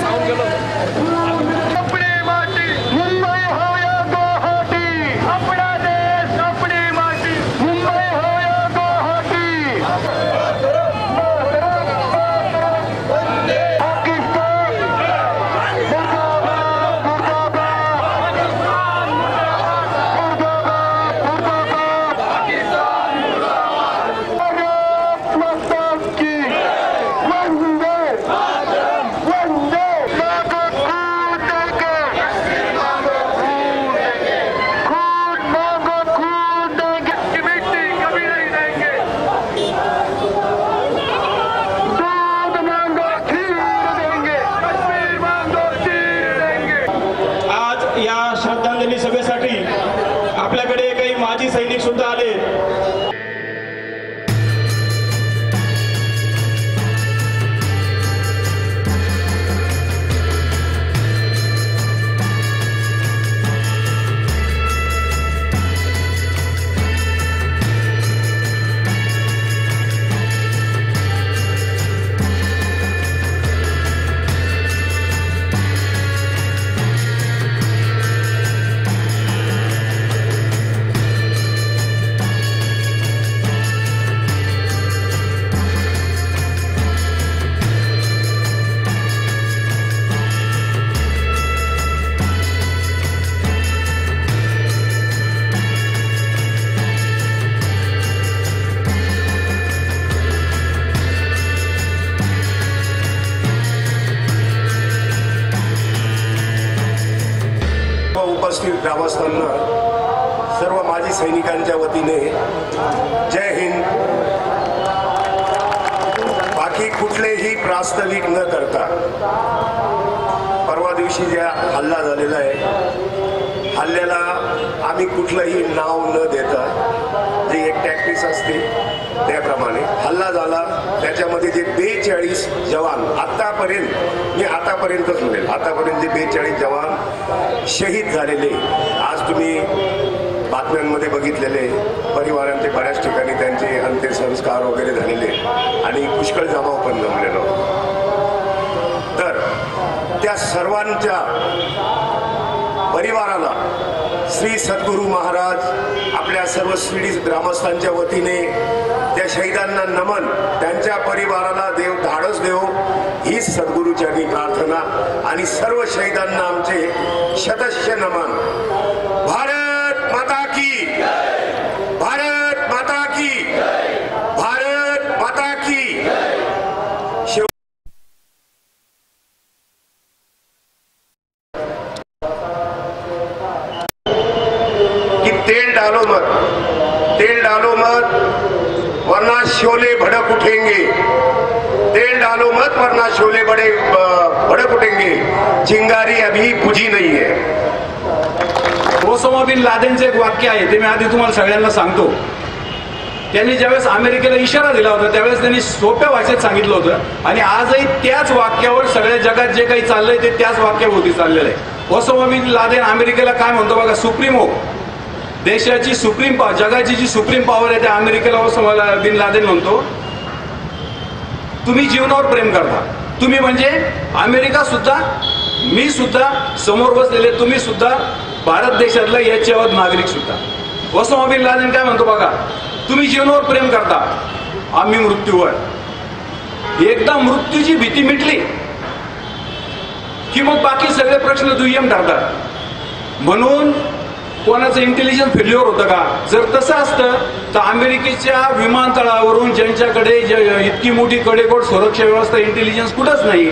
上，我们就。उपस्थित ग्रामस्थांना सर्व माजी सैनिकांच्या वतीने जय हिंद. बाकी कुठलेही प्रास्ताविक न करता परवा दिवशी ज्या हल्ला झालेला आहे हल्ल्याला आम्ही कुठलंही नाव न देता जी एक टॅक्टिस असते त्याप्रमाणे हल्ला झाला. त्याच्यामध्ये जे बेचाळीस जवान आतापर्यंत मी आतापर्यंतच म्हणेल आतापर्यंत जे बेचाळीस जवान शहीद झालेले आज तुम्ही बातम्यांमध्ये बघितलेले परिवारांचे बऱ्याच ठिकाणी त्यांचे अंत्यसंस्कार वगैरे झालेले आणि पुष्कळ जमाव पण जमलेलो. तर त्या सर्वांच्या परिवाराला श्री सद्गुरू महाराज आपल्या सर्व शिर्डी ग्रामस्थांच्या वतीने त्या शहीदांना नमन त्यांच्या परिवाराला देव धाडस देव हीच सद्गुरूच्या प्रार्थना आणि सर्व शहीदांना आमचे शतश्य नमन भारत माता की भारत माता की भारत माता की शिव कि तेल डालो मत तेल डालो मत वरना शोले भड़क उठेंगे तेल डालो छोले बडे बड़े अ, भड़क उठेंगे चिंगारी अभी पुजी नहीं है। ओसामा बिन लादेनचं एक वाक्य आहे ते मी आधी तुम्हाला सगळ्यांना सांगतो. त्यांनी ज्यावेळेस अमेरिकेला इशारा दिला होता त्यावेळेस त्यांनी सोप्या भाषेत सांगितलं होतं. आणि आजही त्याच वाक्यावर सगळ्या जगात जे काही चाललंय ते त्याच वाक्याभोवती चाललेलं आहे. ओसामा बिन लादेन अमेरिकेला काय म्हणतो बघा सुप्रीमो. देशाची सुप्रीम पॉवर जगाची जी सुप्रीम पॉवर आहे त्या अमेरिकेला ओसामा बिन लादेन म्हणतो. तुम्ही जीवनावर प्रेम करता. तुम्ही म्हणजे अमेरिका सुद्धा मी सुद्धा समोर बसलेले तुम्ही सुद्धा भारत देशातला याच्यावर नागरिक सुद्धा. वसमा बिन लादेन काय म्हणतो बघा तुम्ही जीवनावर प्रेम करता आम्ही मृत्यूवर. एकदा मृत्यूची भीती मिटली की मग बाकी सगळे प्रश्न दुय्यम ठरतात. म्हणून कोणाचं इंटेलिजन्स फेल्युअर होतं का? जर तसं असतं तर अमेरिकेच्या विमानतळावरून ज्यांच्याकडे ज- इतकी मोठी कडेकोट सुरक्षा व्यवस्था इंटेलिजन्स कुठंच नाही.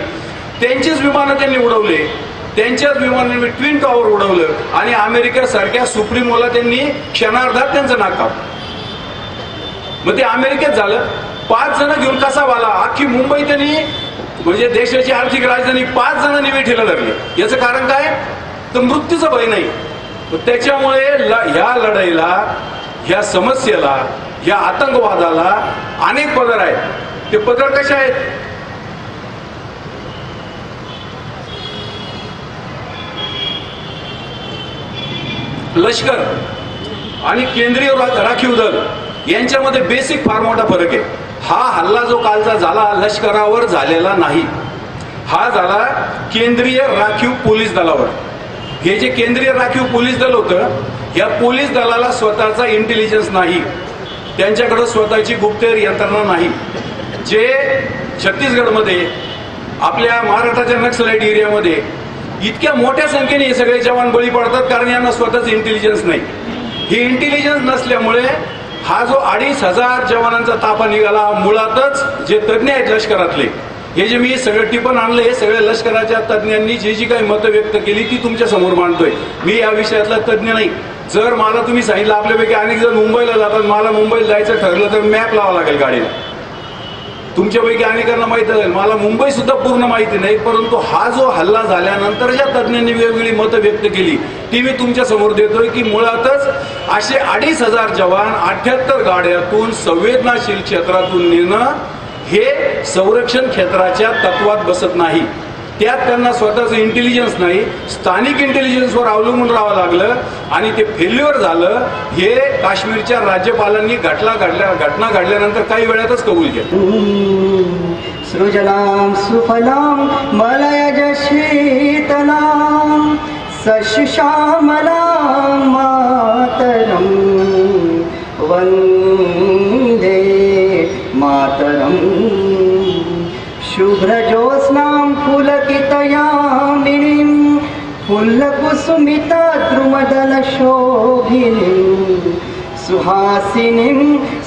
त्यांचीच विमानं त्यांनी उडवले. त्यांच्याच विमानांनी ट्विन टॉवर उडवलं. आणि अमेरिकेसारख्या सुप्रीमोला त्यांनी क्षणार्धात त्यांचं नाक मग ते अमेरिकेत झालं. पाच जण घेऊन कसा वाला? अख्खी मुंबई त्यांनी म्हणजे देशाची आर्थिक राजधानी पाच जणांनी वेठीला धरली याचं कारण काय? तर मृत्यूचं भय नाही. त्याच्यामुळे ल- ह्या लढाईला ह्या समस्येला या आतंकवादाला अनेक पदर आहेत. ते पदर कसे आहेत? लष्कर आणि केंद्रीय राखीव दल यांच्यामध्ये बेसिक फार मोठा फरक आहे. हा हल्ला जो कालचा झाला लष्करावर झालेला नाही. हा झाला केंद्रीय राखीव पोलीस दलावर. हे जे केंद्रीय राखीव पोलीस दल होतं या पोलीस दलाला स्वतःचा इंटेलिजन्स नाही. त्यांच्याकडं स्वतःची गुप्तहेर यंत्रणा नाही. जे छत्तीसगडमध्ये आपल्या महाराष्ट्राच्या नक्सलाईट एरियामध्ये इतक्या मोठ्या संख्येने हे सगळे जवान बळी पडतात कारण यांना स्वतःच इंटेलिजन्स नाही. हे इंटेलिजन्स नसल्यामुळे हा जो अडीच हजार जवानांचा ताफा निघाला मुळातच जे तज्ज्ञ आहेत लष्करातले हे जे मी सगळं टिपण आणलं हे सगळ्या लष्कराच्या तज्ज्ञांनी जी जी काही मतं व्यक्त केली ती तुमच्यासमोर मांडतोय. मी या विषयातला तज्ज्ञ नाही. जर मला तुम्ही सांगितलं आपल्यापैकी अनेक जण मुंबईला जातात मला मुंबईला जायचं ठरलं तर मॅप लावा लागेल गाडीला. तुमच्यापैकी अनेकांना माहीत असेल मला मुंबई सुद्धा पूर्ण माहिती नाही परंतु हा जो हल्ला झाल्यानंतर ज्या तज्ज्ञांनी वेगवेगळी मतं व्यक्त केली ती मी तुमच्यासमोर देतोय की मुळातच असे अडीच हजार जवान अठ्याहत्तर गाड्यातून संवेदनाशील क्षेत्रातून नेणं हे संरक्षण क्षेत्राच्या तत्वात बसत नाही. त्यात त्यांना स्वतःचं इंटेलिजन्स नाही स्थानिक इंटेलिजन्सवर अवलंबून राहावं लागलं आणि ते फेल्युअर झालं हे काश्मीरच्या राज्यपालांनी घटना घडल्या घटना घडल्यानंतर काही वेळातच कबूल केलं. सृजलाम सुफलाम मलयज शीतलां सश्यामलां फुल्लकुसुमितद्रुमदलशोभिनीं सुहासिनीं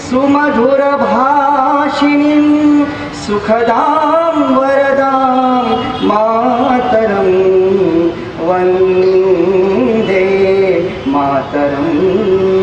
सुमधुरभाषिणीं सुखदां वरदां मातरं वन्दे मातरम्